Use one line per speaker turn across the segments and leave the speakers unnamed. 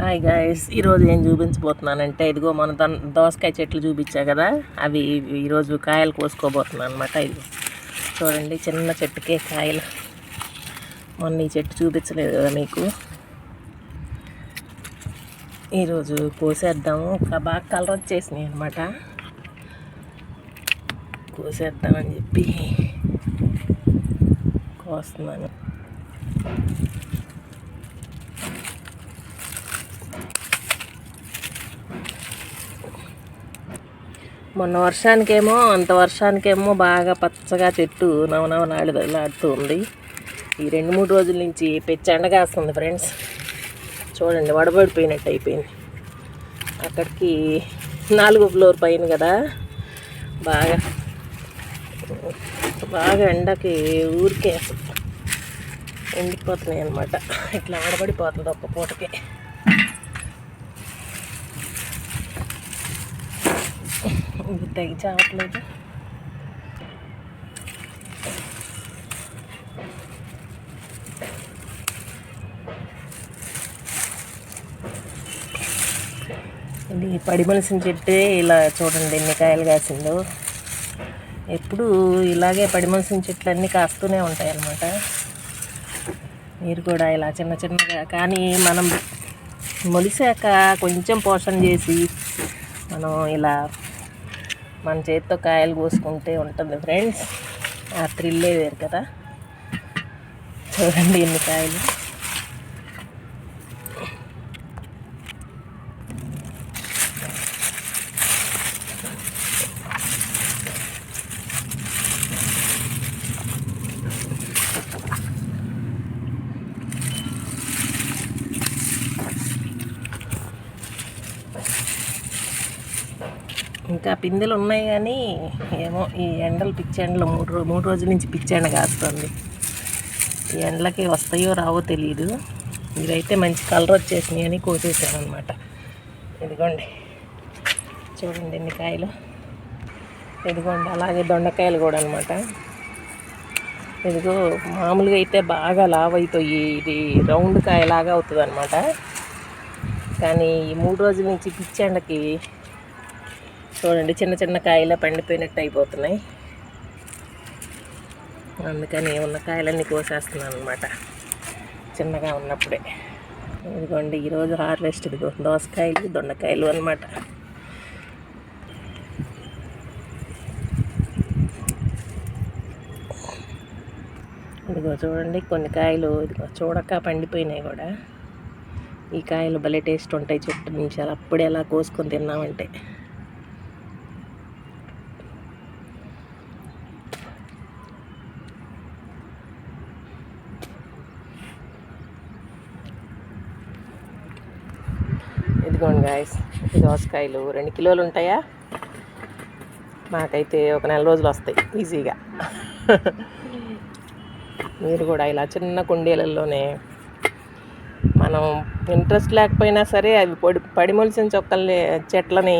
Hi guys ఈరోజు ఏం చూపించబోతున్నానంటే ఇదిగో మన దన్- దోసకాయ చెట్లు చూపించా కదా? అవి ఈరోజు కాయలు కోసుకోబోతున్నాను అనమాట ఇది చూడండి చిన్న చెట్టుకే కాయలు. మొన్న ఈ చెట్టు చూపించలేదు కదా మీకు? ఈరోజు కోసేద్దాము. ఒక బాగా కలర్ వచ్చేసినాయి అనమాట కోసేద్దామని చెప్పి కోస్తున్నాను. మొన్న వర్షానికేమో అంత వర్షానికేమో బాగా పచ్చగా చెట్టు నవనవలాడుతూ ఉంది. ఈ రెండు మూడు రోజుల నుంచి పెచ్చి ఎండగాస్తుంది ఫ్రెండ్స్. చూడండి వడబడిపోయినట్టు అయిపోయింది. అక్కడికి నాలుగు ఫ్లోర్ పైన కదా బాగా బాగా ఎండకి ఊరికే ఎండిపోతున్నాయి అనమాట ఇట్లా వడబడిపోతుంది ఒక్క పూటకి. ఇది చావట్లేదు. ఇది పడిమలసిన చెట్టే ఇలా చూడండి ఎన్ని కాయలు కాసిందో. ఎప్పుడు ఇలాగే పడిమలసిన చెట్లు అన్నీ కాస్తూనే ఉంటాయి అన్నమాట మీరు కూడా ఇలా చిన్న చిన్నగా కానీ మనం మొలిసాక కొంచెం పోషణ చేసి మనం ఇలా మన చేతితో కాయలు కోసుకుంటే ఉంటుంది ఫ్రెండ్స్. ఆ థ్రిల్లే వేరు కదా. చూడండి ఎన్ని కాయలు. ఇంకా పిందెలు ఉన్నాయి కానీ ఏమో ఈ ఎండలు పిచ్చి ఎండలు మూడు రో మూడు రోజుల నుంచి పిచ్చి ఎండ కాస్తుంది. ఈ ఎండలకి వస్తాయో రావో తెలియదు ఇవైతే మంచి కలర్ వచ్చేసినాయి అని కోసేసాను అనమాట ఇదిగోండి. చూడండి ఎన్ని కాయలు. ఇదిగోండి అలాగే దొండకాయలు కూడా అనమాట ఇదిగో మామూలుగా అయితే బాగా లావ్ అవుతాయి ఇది రౌండ్ కాయలాగా అవుతుంది అనమాట కానీ ఈ మూడు రోజుల నుంచి పిచ్చి ఎండకి చూడండి చిన్న చిన్న కాయలు పండిపోయినట్టు అయిపోతున్నాయి. అందుకని ఉన్న కాయలన్నీ కోసేస్తున్నాను అనమాట చిన్నగా ఉన్నప్పుడే. ఇదిగోండి ఈరోజు హార్వెస్ట్ ఇదిగో దోసకాయలు దొండకాయలు అనమాట ఇదిగో చూడండి కొన్ని కాయలు ఇదిగో చూడక పండిపోయినాయి కూడా. ఈ కాయలు భలే టేస్ట్ ఉంటాయి చెట్టు నుంచి. అలా అప్పుడే అలా కోసుకొని తిన్నామంటే. ఇదిగోండి గాయస్ దోసకాయలు రెండు కిలోలు ఉంటాయా? మాకైతే ఒక నెల రోజులు వస్తాయి ఈజీగా. మీరు కూడా ఇలా చిన్న కుండీలలోనే మనం ఇంట్రెస్ట్ లేకపోయినా సరే అవి పొడి పడిమొలిసిన చొక్కల్ని చెట్లని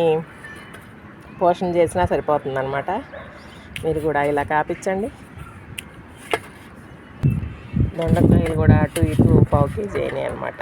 పోషణ చేసినా సరిపోతుంది అనమాట మీరు కూడా ఇలా కాపించండి దొండకాయలు కూడా అటు ఇటు పావు కేజీ అయినాయి అనమాట